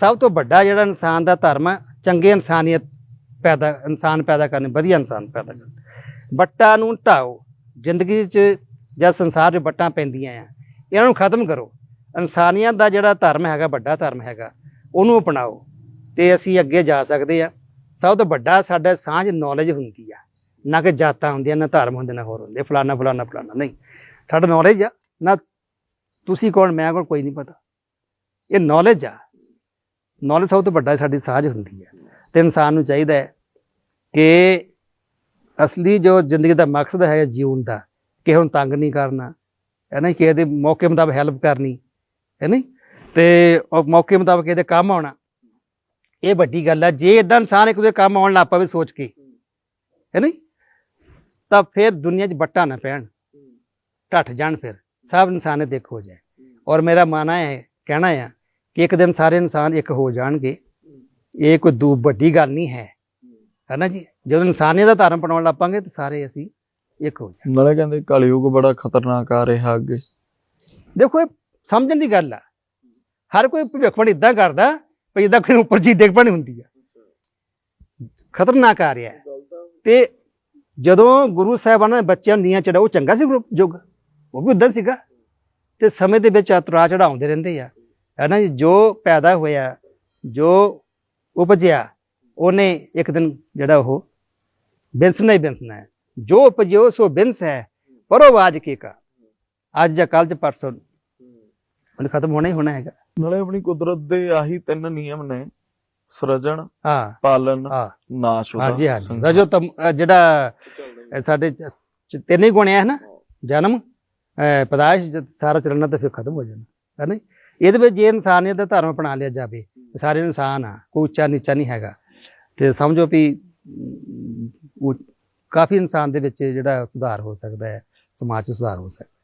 ਸਭ ਤੋਂ ਵੱਡਾ ਜਿਹੜਾ ਇਨਸਾਨ ਦਾ ਧਰਮ ਹੈ ਚੰਗੇ ਇਨਸਾਨੀਅਤ ਪੈਦਾ, ਇਨਸਾਨ ਪੈਦਾ ਕਰਨੀ, ਵਧੀਆ ਇਨਸਾਨ ਪੈਦਾ ਕਰਨ। ਬੱਟਾ ਨੂੰ ਢਾਓ, ਜ਼ਿੰਦਗੀ 'ਚ ਜਾਂ ਸੰਸਾਰ 'ਚ ਬੱਟਾਂ ਪੈਂਦੀਆਂ ਆ, ਇਹਨਾਂ ਨੂੰ ਖਤਮ ਕਰੋ। ਇਨਸਾਨੀਅਤ ਦਾ ਜਿਹੜਾ ਧਰਮ ਹੈਗਾ, ਵੱਡਾ ਧਰਮ ਹੈਗਾ, ਉਹਨੂੰ ਅਪਣਾਓ, ਤੇ ਅਸੀਂ ਅੱਗੇ ਜਾ ਸਕਦੇ ਆ। ਸਭ ਤੋਂ ਵੱਡਾ ਸਾਡਾ ਸਾਂਝ ਨੌਲੇਜ ਹੁੰਦੀ ਆ, ਨਾ ਕਿ ਜਾਤਾਂ ਹੁੰਦੀਆਂ, ਨਾ ਧਰਮ ਹੁੰਦੇ, ਨਾ ਹੋਰ ਹੁੰਦੇ, ਫਲਾਨਾ ਫਲਾਨਾ ਫਲਾਨਾ, ਨਹੀਂ। ਸਾਡਾ ਨੌਲੇਜ ਆ, ਨਾ ਤੁਸੀਂ ਕੌਣ, ਮੈਂ ਕੌਣ, ਕੋਈ ਨਹੀਂ ਪਤਾ। ਇਹ ਨੌਲੇਜ ਆ। ਨੌਲੇਜ ਸਭ ਤੋਂ ਵੱਡਾ ਸਾਡੀ ਸਾਂਝ ਹੁੰਦੀ ਹੈ ਤੇ ਇਨਸਾਨ ਨੂੰ ਚਾਹੀਦਾ ਹੈ ਕਿ ਅਸਲੀ ਜੋ ਜ਼ਿੰਦਗੀ ਦਾ ਮਕਸਦ ਹੈ ਜੀਵਨ ਦਾ ਕਿ ਹੁਣ ਤੰਗ ਨਹੀਂ ਕਰਨਾ, ਹੈ ਨਾ, ਕਿਸੇ ਦੇ ਮੌਕੇ ਮੁਤਾਬਕ ਹੈਲਪ ਕਰਨੀ, ਹੈ ਨਹੀਂ ਤੇ ਮੌਕੇ ਮੁਤਾਬਕ ਇਹਦੇ ਕੰਮ ਆਉਣਾ, ਇਹ ਵੱਡੀ ਗੱਲ ਹੈ। ਜੇ ਇਦਾਂ ਇਨਸਾਨ ਇੱਕ ਦੇ ਕੰਮ ਆਉਣ ਲੱਗ ਪਵੇ ਸੋਚ ਕੇ, ਹੈ ਨਹੀਂ ਤਾਂ ਫਿਰ ਦੁਨੀਆ 'ਚ ਬੱਟਾ ਨਾ ਪੈਣ, ਢੱਠ ਜਾਣ ਫਿਰ, ਸਭ ਇਨਸਾਨੀਅਤ ਇੱਕ ਹੋ ਜਾਏ। ਔਰ ਮੇਰਾ ਮਾਨਾ ਹੈ, ਕਹਿਣਾ ਹੈ ਕਿ ਇੱਕ ਦਿਨ ਸਾਰੇ ਇਨਸਾਨ ਇੱਕ ਹੋ ਜਾਣਗੇ। ਇਹ ਕੋਈ ਦੂ ਵੱਡੀ ਗੱਲ ਨਹੀਂ ਹੈ। ਨਾ ਜੀ? ਜਦੋਂ ਇਨਸਾਨੀਅਤ ਦਾ ਧਰਮ ਬਣਾਉਣ ਲੱਪਾਂਗੇ ਤਾਂ ਸਾਰੇ ਅਸੀਂ ਇੱਕ ਹੋ ਜਾਵਾਂਗੇ। ਨਾਲੇ ਕਹਿੰਦੇ ਕਲਯੁਗ ਬੜਾ ਖਤਰਨਾਕ ਆ ਰਿਹਾ ਅੱਗੇ। ਦੇਖੋ ਇਹ ਸਮਝਣ ਦੀ ਗੱਲ ਆ। ਹਰ ਕੋਈ ਭਵਿੱਖਬਾਣੀ ਇਦਾਂ ਕਰਦਾ ਵੀ ਇਦਾਂ ਕੋਈ ਉੱਪਰ ਜੀ ਡਿੱਗ ਪੈਣੀ ਹੁੰਦੀ ਆ। ਖਤਰਨਾਕ ਆ ਰਿਹਾ। ਤੇ ਜਦੋਂ ਗੁਰੂ ਸਾਹਿਬਾਨਾਂ ਨੇ ਬੱਚਿਆਂ ਨੂੰ ਨੀਆਂ ਚੜਾ ਉਹ ਚੰਗਾ ਸੀ ਗੁਰੂ ਯੁੱਗ। ਉਹ ਵੀ ਉਦਾਂ ਸੀਗਾ। ਤੇ ਸਮੇਂ ਦੇ ਵਿੱਚ ਅਤਰਾ ਚੜਾਉਂਦੇ ਰਹਿੰਦੇ ਆ। ਹੈ ਨਾ ਜੀ ਜੋ ਪੈਦਾ ਹੋਇਆ ਜੋ ਉਪਜਿਆ ਉਹਨੇ ਇੱਕ ਦਿਨ ਜਿਹੜਾ ਉਹ ਬਿੰਸਣਾ ਹੀ ਬਿੰਸਣਾ ਹੈ। ਜੋ ਉਪਜਿਓ ਸੋ ਬਿੰਸ ਹੈ। ਪਰੋਵਾਜ ਕੀ ਕਾ? ਅੱਜ ਜਾਂ ਕੱਲ ਚ ਪਰਸੋਂ। ਉਹਨੇ ਖਤਮ ਹੋਣਾ ਹੀ ਹੋਣਾ ਹੈਗਾ। ਨਾਲੇ ਆਪਣੀ ਕੁਦਰਤ ਦੇ ਆਹੀ ਤਿੰਨ ਨਿਯਮ ਨੇ। ਸਿਰਜਣ ਹਾਂ। ਪਾਲਣ ਹਾਂ। ਨਾਸ਼ ਉਹਦਾ ਹਾਂਜੀ ਹਾਂਜੀ। ਦਾ ਜੋ ਤਮ- ਜਿਹੜਾ ਸਾਡੇ ਤਿੰਨ ਹੀ ਗੁਣ ਹੈ ਨਾ। ਜਨਮ ਪਦਾਇਸ਼ ਸਾਰਾ ਚੱਲਣਾ ਤਾਂ ਫਿਰ ਖਤਮ ਹੋ ਜਾਣਾ। ਹੈ ਨਾ ਇਹਦੇ ਵਿੱਚ ਜੇ ਇਨਸਾਨੀਅਤ ਦਾ ਧਰਮ ਅਪਣਾ ਲਿਆ ਜਾਵੇ ਸਾਰੇ ਇਨਸਾਨ ਆ ਕੋਈ ਉੱਚਾ ਨੀਚਾ ਨਹੀਂ ਹੈਗਾ। ਤੇ ਸਮਝੋ ਵੀ ਕਾਫੀ ਇਨਸਾਨ ਦੇ ਵਿੱਚ ਜਿਹੜਾ ਸੁਧਾਰ ਹੋ ਸਕਦਾ ਹੈ ਸਮਾਜ 'ਚ ਸੁਧਾਰ ਹੋ ਸਕਦਾ